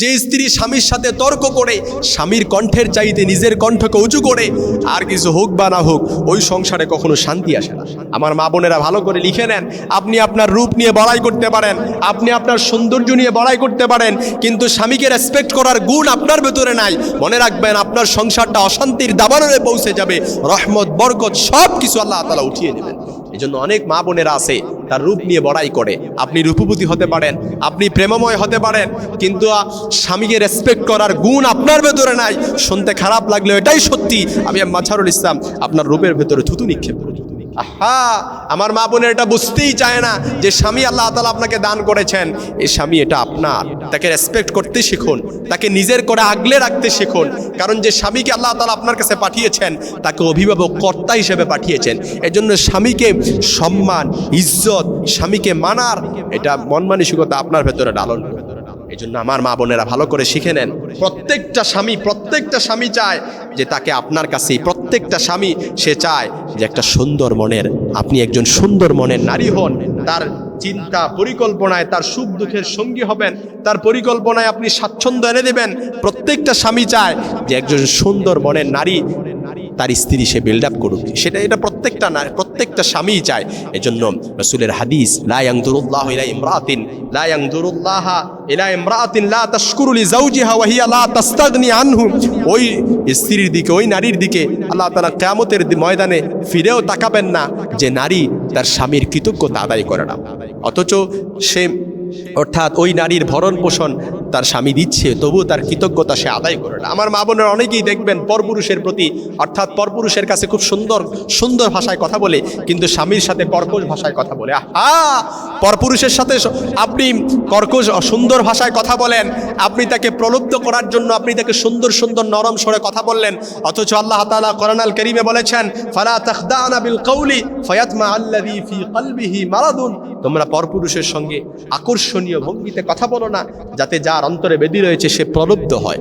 যে স্ত্রী স্বামীর সাথে তর্ক করে, স্বামীর কণ্ঠের চাইতে নিজের কণ্ঠকে উঁচু করে, আর কিছু হোক বা না হোক, ওই সংসারে কখনো শান্তি আসে না। আমার মা বোনেরা ভালো করে লিখে নেন, আপনি আপনার রূপ নিয়ে বড়াই করতে পারেন, আপনি আপনার সৌন্দর্য নিয়ে বড়াই করতে পারেন, কিন্তু স্বামীকে রেসপেক্ট করার গুণ আপনার ভেতরে নাই। মনে রাখবেন, আপনার সংসারটা অশান্তির দাবানলে পৌঁছে যাবে, রহমত, বরকত সব কিছু আল্লাহ তালা উঠিয়ে নেবেন এই জন্য অনেক মা বোনেরা আছে, তার রূপ নিয়ে বড়াই করে। আপনি রূপবতী হতে পারেন, আপনি প্রেমময় হতে পারেন, কিন্তু স্বামীকে রেসপেক্ট করার গুণ আপনার ভেতরে নাই। শুনতে খারাপ লাগলেও এটাই সত্যি। আমি মাছারুল ইসলাম, আপনার রূপের ভেতরে থুতু নিক্ষেপ করি আহা, আমার মা বোনের এটা বুঝতেই চায় না যে স্বামী আল্লাহ তালা আপনাকে দান করেছেন। এই স্বামী এটা আপনার। তাকে রেসপেক্ট করতে শিখুন, তাকে নিজের করে আগলে রাখতে শিখুন। কারণ যে স্বামীকে আল্লাহ তালা আপনার কাছে পাঠিয়েছেন, তাকে অভিভাবক কর্তা হিসেবে পাঠিয়েছেন। এজন্য স্বামীকে সম্মান, ইজ্জত, স্বামীকে মানার, এটা মন মানসিকতা আপনার ভেতরে ডালন। এই জন্য আমার মা বোনেরা ভালো করে শিখে নেন। প্রত্যেকটা স্বামী প্রত্যেকটা স্বামী চায় যে তাকে আপনার কাছেই, প্রত্যেকটা স্বামী সে চায় যে একটা সুন্দর মনের, আপনি একজন সুন্দর মনের নারী হন, তার চিন্তা পরিকল্পনায় তার সুখ দুঃখের সঙ্গী হবেন, তার পরিকল্পনায় আপনি স্বাচ্ছন্দ্য এনে দেবেন। প্রত্যেকটা স্বামী চায় যে একজন সুন্দর মনের নারী তার স্ত্রী সে বিল্ড আপ করুক। সেটা এটা প্রত্যেকটা না, প্রত্যেকটা স্বামীই চায়। এজন্য রসুলের হাদিস, লা ইয়াংদুরুল্লাহ ইলা ইমরাতিন, লা ইয়াংদুরুল্লাহ ইলা ইমরাতিন লা তাশকুরু লি যাওজিহা ওয়া হিয়া লা তাস্তাগনি আনহু। ওই স্ত্রীর দিকে, ওই নারীর দিকে আল্লাহ তাআলা কিয়ামতের ময়দানে ফিরেও তাকাবেন না যে নারী তার স্বামীর কৃতজ্ঞতা আদায় করে না। অথচ সে অর্থাৎ ওই নারীর ভরণ পোষণ তার স্বামী দিচ্ছে, তবুও তার কৃতজ্ঞতা সে আদায় করে না। আমার মা বোনের অনেকেই দেখবেন পরপুরুষের প্রতি, অর্থাৎ পরপুরুষের কাছে খুব সুন্দর সুন্দর ভাষায় কথা বলে, কিন্তু স্বামীর সাথে কর্কশ ভাষায় কথা বলে। আহা! পরপুরুষের সাথে আপনি কর্কশ সুন্দর ভাষায় কথা বলেন, আপনি তাকে প্রলুব্ধ করার জন্য আপনি তাকে সুন্দর সুন্দর নরম স্বরে কথা বললেন, অথচ আল্লাহ তাআলা কোরআনাল করিমে বলেছেন, ফালা তাখদানা বিল কওলি ফায়াতমা আল্লাযী ফি কলবিহি মারাদুন। তোমরা পরপুরুষের সঙ্গে আকর্ষণীয় ভঙ্গিতে কথা বলো না, যাতে যার অন্তরে বেদি রয়েছে সে প্রলুব্ধ হয়।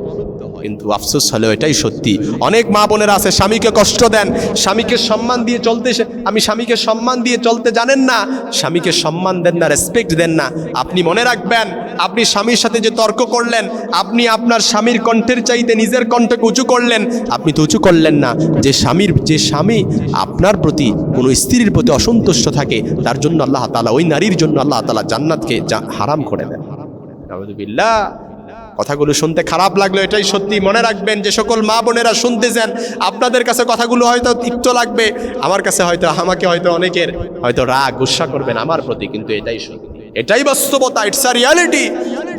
কিন্তু আফসোস হলেও এটাই সত্যি। অনেক মা বোনেরা আছে, স্বামীকে কষ্ট দেন, স্বামীকে সম্মান দিয়ে চলতে আমি স্বামীকে সম্মান দিয়ে চলতে জানেন না, স্বামীকে সম্মান দেন না রেসপেক্ট দেন না। আপনি মনে রাখবেন, আপনি স্বামীর সাথে যে তর্ক করলেন, আপনি আপনার স্বামীর কণ্ঠের চাইতে নিজের কণ্ঠকে উঁচু করলেন, আপনি তো উঁচু করলেন না। যে স্বামীর, যে স্বামী আপনার প্রতি কোনো স্ত্রীর প্রতি অসন্তুষ্ট থাকে, তার জন্য আল্লাহ তালা ওই নারীর জন্য আল্লাহ তালা জান্নাতকে হারাম করে দেন। নাউযুবিল্লাহ। কথাগুলো শুনতে খারাপ লাগল, এটাই সত্যি। মনে রাখবেন যে সকল মা বোনেরা শুনতেছেন, আপনাদের কাছে কথাগুলো হয়তো তিক্ত লাগবে, আমার কাছে হয়তো, আমাকে হয়তো অনেকের হয়তো রাগ, গুসা করবেন আমার প্রতি, কিন্তু এটাই সত্যি। এটাই বাস্তবতা ইটস আ রিয়ালিটি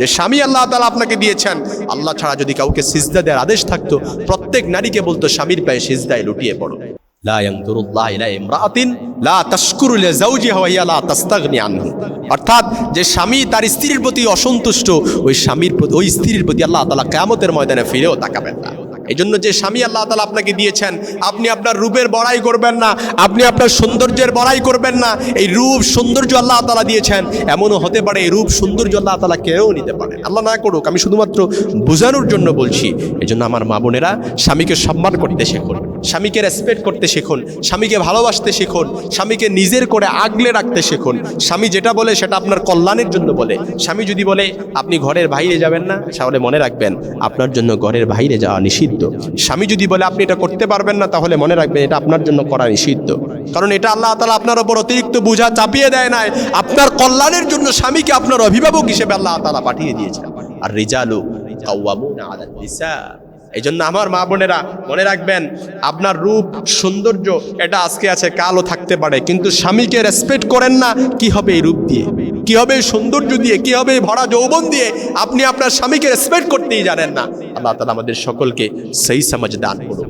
যে স্বামী আল্লাহ তালা আপনাকে দিয়েছেন। আল্লাহ ছাড়া যদি কাউকে সিজদা দেওয়ার আদেশ থাকতো, প্রত্যেক নারীকে বলতো, স্বামীর পায়ে সিজদায় লুটিয়ে পড়ো। অর্থাৎ যে স্বামী তার স্ত্রীর প্রতি অসন্তুষ্ট, ওই স্বামীর ওই স্ত্রীর প্রতি আল্লাহ তাআলা কিয়ামতের ময়দানে ফিরেও তাকাবেন না। এই জন্য যে স্বামী আল্লাহ তালা আপনাকে দিয়েছেন, আপনি আপনার রূপের বড়াই করবেন না, আপনি আপনার সৌন্দর্যের বড়াই করবেন না, এই রূপ সৌন্দর্য আল্লাহ তালা দিয়েছেন, এমনও হতে পারে এই রূপ সৌন্দর্য আল্লাহ তালা কেউ নিতে পারে আল্লাহ না করুক, আমি শুধুমাত্র বোঝানোর জন্য বলছি এই জন্য আমার মা বোনেরা স্বামীকে সম্মান করতে শেখুন স্বামীকে রেসপেক্ট করতে শিখুন, স্বামীকে ভালোবাসতে শিখুন, স্বামীকে নিজের করে আগলে রাখতে শিখুন। স্বামী যেটা বলে সেটা আপনার কল্যাণের জন্য বলে। স্বামী যদি বলে, আপনি ঘরের বাইরে যাবেন না, তাহলে মনে রাখবেন, আপনার জন্য ঘরের বাইরে যাওয়া নিষিদ্ধ। স্বামী যদি বলে, আপনি এটা করতে পারবেন না, তাহলে মনে রাখবেন এটা আপনার জন্য করা নিষিদ্ধ। কারণ এটা আল্লাহ তালা আপনার ওপর অতিরিক্ত বোঝা চাপিয়ে দেয় নাই। আপনার কল্যাণের জন্য স্বামীকে আপনার অভিভাবক হিসেবে আল্লাহ তালা পাঠিয়ে দিয়েছেন। আর রিজালু কাওয়ামুনা আলান নিসা। এই জন্য আমার মা বোনেরা মনে রাখবেন, আপনার রূপ, সৌন্দর্য, এটা আজকে আছে, কালও থাকতে পারে, কিন্তু স্বামীকে রেসপেক্ট করেন না, কি হবে এই রূপ দিয়ে? কি হবে সৌন্দর্য দিয়ে? কি হবে ভরা যৌবন দিয়ে? আপনি আপনার স্বামীকে রেসপেক্ট করতেই জানেন না। আল্লাহ তালা আমাদের সকলকে সেই সমাজ দান করুন